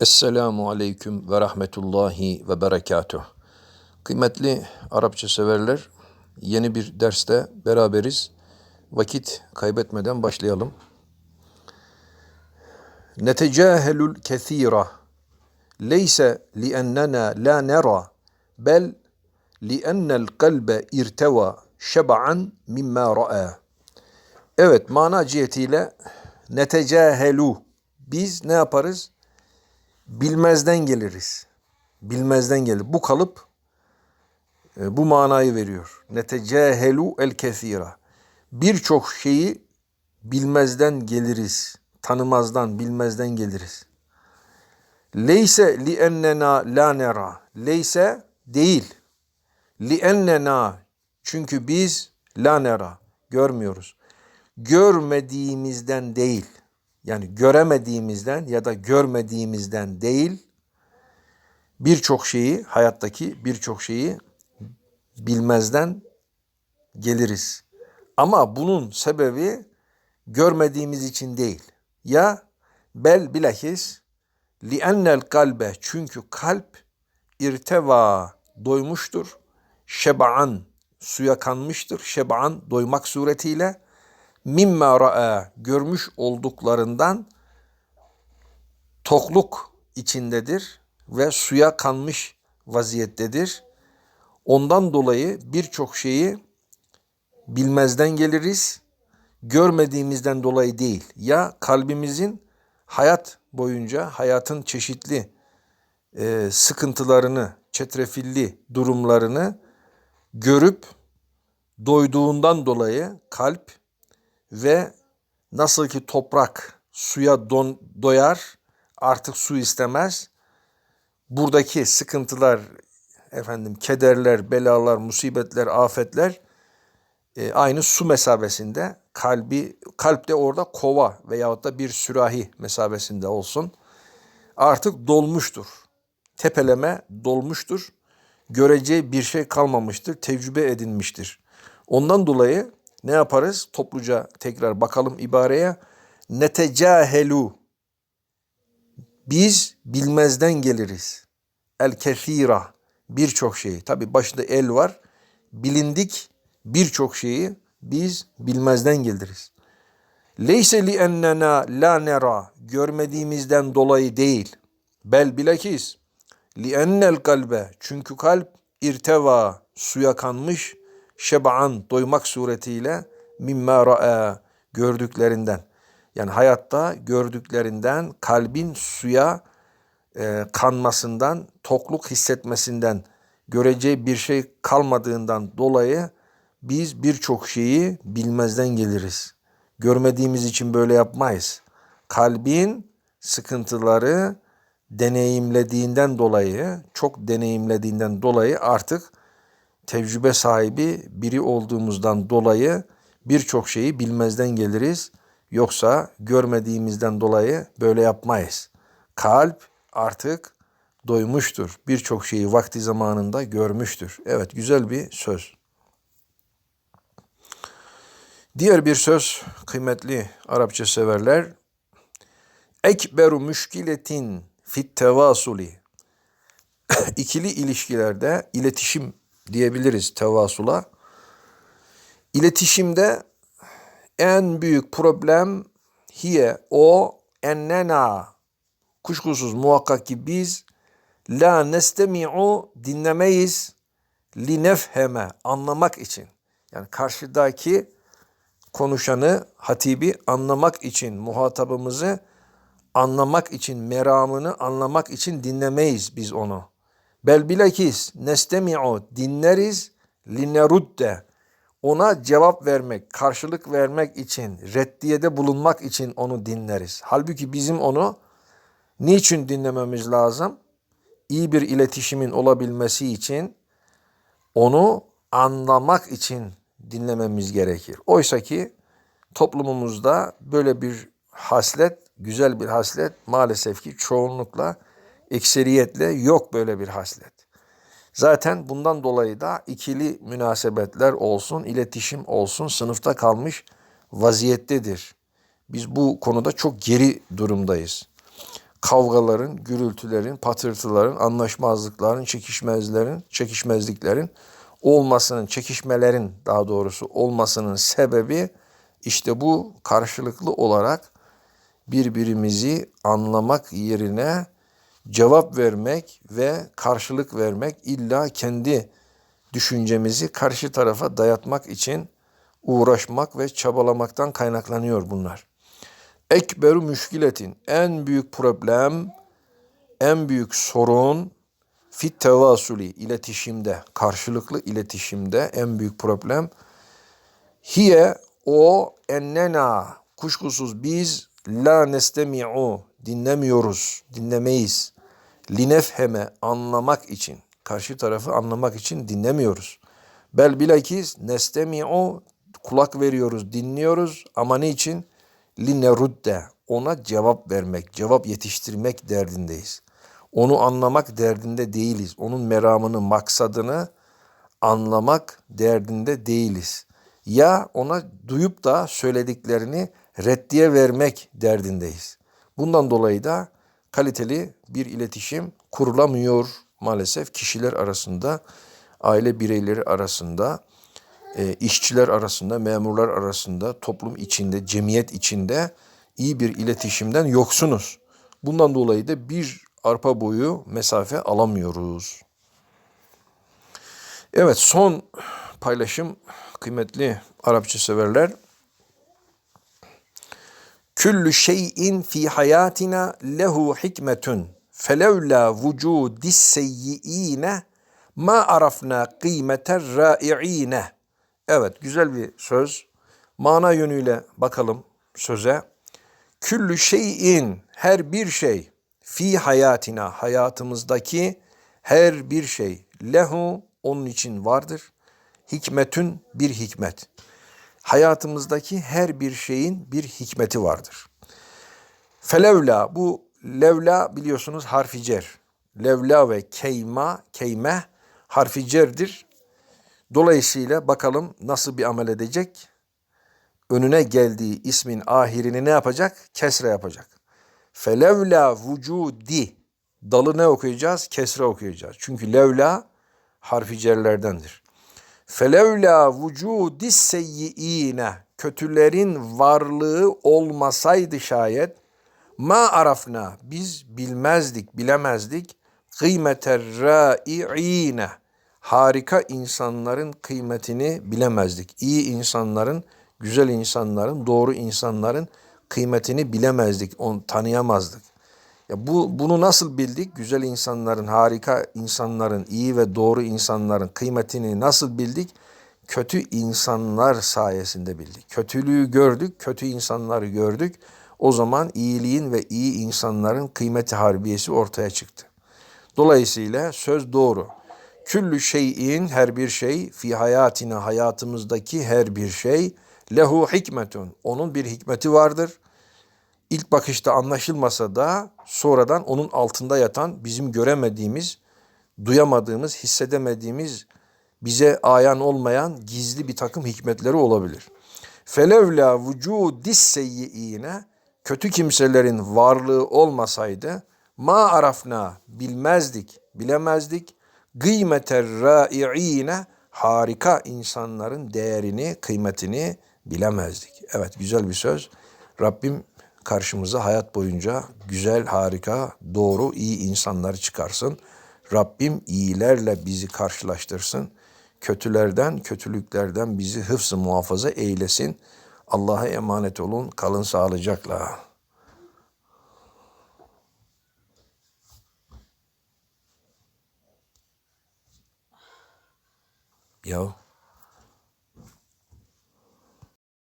Esselamu Aleyküm ve Rahmetullahi ve Berekatuh. Kıymetli Arapça severler, yeni bir derste beraberiz. Vakit kaybetmeden başlayalım. Netecahelul kethira leyse liennena la nera bel liennel kalbe irteva şeb'an mimma ra'a. Evet mana cihetiyle netecahelu biz ne yaparız? Bilmezden geliriz. Bilmezden gelir. Bu kalıp e, bu manayı veriyor. Netecahelu el kesira. Birçok şeyi bilmezden geliriz. Tanımazdan, bilmezden geliriz. Leyse li ennena la nera. Leyse değil. Li ennena çünkü biz la nera görmüyoruz. Görmediğimizden değil. Yani göremediğimizden ya da görmediğimizden değil. Birçok şeyi hayattaki birçok şeyi bilmezden geliriz. Ama bunun sebebi görmediğimiz için değil. Ya bel bilakis li'ennel kalbe çünkü kalp irteva doymuştur. Şeb'an suya kanmıştır. Şeb'an doymak suretiyle mimma ra'a görmüş olduklarından tokluk içindedir ve suya kanmış vaziyettedir. Ondan dolayı birçok şeyi bilmezden geliriz. Görmediğimizden dolayı değil. Ya kalbimizin hayat boyunca hayatın çeşitli e, sıkıntılarını, çetrefilli durumlarını görüp doyduğundan dolayı kalp ve nasıl ki toprak suya don, doyar artık su istemez. Buradaki sıkıntılar, efendim kederler, belalar, musibetler, afetler e, aynı su mesabesinde kalbi kalp de orada kova veyahut da bir sürahi mesabesinde olsun. Artık dolmuştur. Tepeleme dolmuştur. Göreceği bir şey kalmamıştır. Tecrübe edinmiştir. Ondan dolayı ne yaparız? Topluca tekrar bakalım ibareye. Netecahelu. Biz bilmezden geliriz. El kefira. Birçok şeyi. Tabi başında el var. Bilindik birçok şeyi biz bilmezden geliriz. Leyse li ennena la nera. Görmediğimizden dolayı değil. Bel bilakis. Li ennel kalbe. Çünkü kalp irteva. Suya kanmış şeb'an doymak suretiyle mimma ra'a gördüklerinden. Yani hayatta gördüklerinden kalbin suya e, kanmasından, tokluk hissetmesinden, göreceği bir şey kalmadığından dolayı biz birçok şeyi bilmezden geliriz. Görmediğimiz için böyle yapmayız. Kalbin sıkıntıları deneyimlediğinden dolayı, çok deneyimlediğinden dolayı artık tecrübe sahibi biri olduğumuzdan dolayı birçok şeyi bilmezden geliriz. Yoksa görmediğimizden dolayı böyle yapmayız. Kalp artık doymuştur. Birçok şeyi vakti zamanında görmüştür. Evet güzel bir söz. Diğer bir söz kıymetli Arapça severler. Ekberu müşkiletin fit tevasuli. İkili ilişkilerde iletişim diyebiliriz tevasula. İletişimde en büyük problem hiye o ennena kuşkusuz muhakkak ki biz la nestemi'u dinlemeyiz li nefheme anlamak için. Yani karşıdaki konuşanı, hatibi anlamak için, muhatabımızı anlamak için, meramını anlamak için dinlemeyiz biz onu. Bel bilakis nestemi'u dinleriz linerudde ona cevap vermek, karşılık vermek için, reddiyede bulunmak için onu dinleriz. Halbuki bizim onu niçin dinlememiz lazım? İyi bir iletişimin olabilmesi için onu anlamak için dinlememiz gerekir. Oysa ki toplumumuzda böyle bir haslet, güzel bir haslet maalesef ki çoğunlukla, ekseriyetle yok böyle bir haslet. Zaten bundan dolayı da ikili münasebetler olsun, iletişim olsun sınıfta kalmış vaziyettedir. Biz bu konuda çok geri durumdayız. kavgaların, gürültülerin, patırtıların, anlaşmazlıkların, çekişmezlerin, çekişmezliklerin olmasının, çekişmelerin daha doğrusu olmasının sebebi işte bu karşılıklı olarak birbirimizi anlamak yerine cevap vermek ve karşılık vermek illa kendi düşüncemizi karşı tarafa dayatmak için uğraşmak ve çabalamaktan kaynaklanıyor bunlar. Ekberu müşkiletin en büyük problem, en büyük sorun fit tevasuli iletişimde, karşılıklı iletişimde en büyük problem hiye o ennena kuşkusuz biz la nestemi'u dinlemiyoruz, dinlemeyiz. Linefheme anlamak için, karşı tarafı anlamak için dinlemiyoruz. Bel bilakis nestemi'u kulak veriyoruz, dinliyoruz ama ne için? Linerudde ona cevap vermek, cevap yetiştirmek derdindeyiz. Onu anlamak derdinde değiliz. Onun meramını, maksadını anlamak derdinde değiliz. Ya ona duyup da söylediklerini reddiye vermek derdindeyiz. Bundan dolayı da kaliteli bir iletişim kurulamıyor maalesef kişiler arasında, aile bireyleri arasında, e, işçiler arasında, memurlar arasında, toplum içinde, cemiyet içinde iyi bir iletişimden yoksunuz. Bundan dolayı da bir arpa boyu mesafe alamıyoruz. Evet son paylaşım kıymetli Arapça severler. Küllü şeyin fi hayatina lehu hikmetun felevla vücudis seyyiine ma arafna kıymeter rai'ine. Evet güzel bir söz. Mana yönüyle bakalım söze. Küllü şeyin her bir şey fi hayatina hayatımızdaki her bir şey lehu onun için vardır. Hikmetün bir hikmet. Hayatımızdaki her bir şeyin bir hikmeti vardır. Felevla bu levla biliyorsunuz harfi cer. Levla ve keyma, keyme harfi cerdir. Dolayısıyla bakalım nasıl bir amel edecek? Önüne geldiği ismin ahirini ne yapacak? Kesre yapacak. Felevla vücudi dalı ne okuyacağız? Kesre okuyacağız. Çünkü levla harfi cerlerdendir. Felevla vücudis seyyiine kötülerin varlığı olmasaydı şayet ma arafna biz bilmezdik, bilemezdik kıymeter raiine harika insanların kıymetini bilemezdik. İyi insanların, güzel insanların, doğru insanların kıymetini bilemezdik, onu tanıyamazdık. Ya bu bunu nasıl bildik? Güzel insanların, harika insanların, iyi ve doğru insanların kıymetini nasıl bildik? Kötü insanlar sayesinde bildik. Kötülüğü gördük, kötü insanları gördük. O zaman iyiliğin ve iyi insanların kıymeti harbiyesi ortaya çıktı. Dolayısıyla söz doğru. Küllü şeyin her bir şey fi hayatina hayatımızdaki her bir şey lehu hikmetun. Onun bir hikmeti vardır ilk bakışta anlaşılmasa da sonradan onun altında yatan bizim göremediğimiz, duyamadığımız, hissedemediğimiz, bize ayan olmayan gizli bir takım hikmetleri olabilir. Felevla vücudis seyyiine kötü kimselerin varlığı olmasaydı ma arafna bilmezdik, bilemezdik. Gıymeter raiine harika insanların değerini, kıymetini bilemezdik. Evet güzel bir söz. Rabbim karşımıza hayat boyunca güzel, harika, doğru, iyi insanlar çıkarsın. Rabbim iyilerle bizi karşılaştırsın. Kötülerden, kötülüklerden bizi hıfzı muhafaza eylesin. Allah'a emanet olun. Kalın sağlıcakla. Ya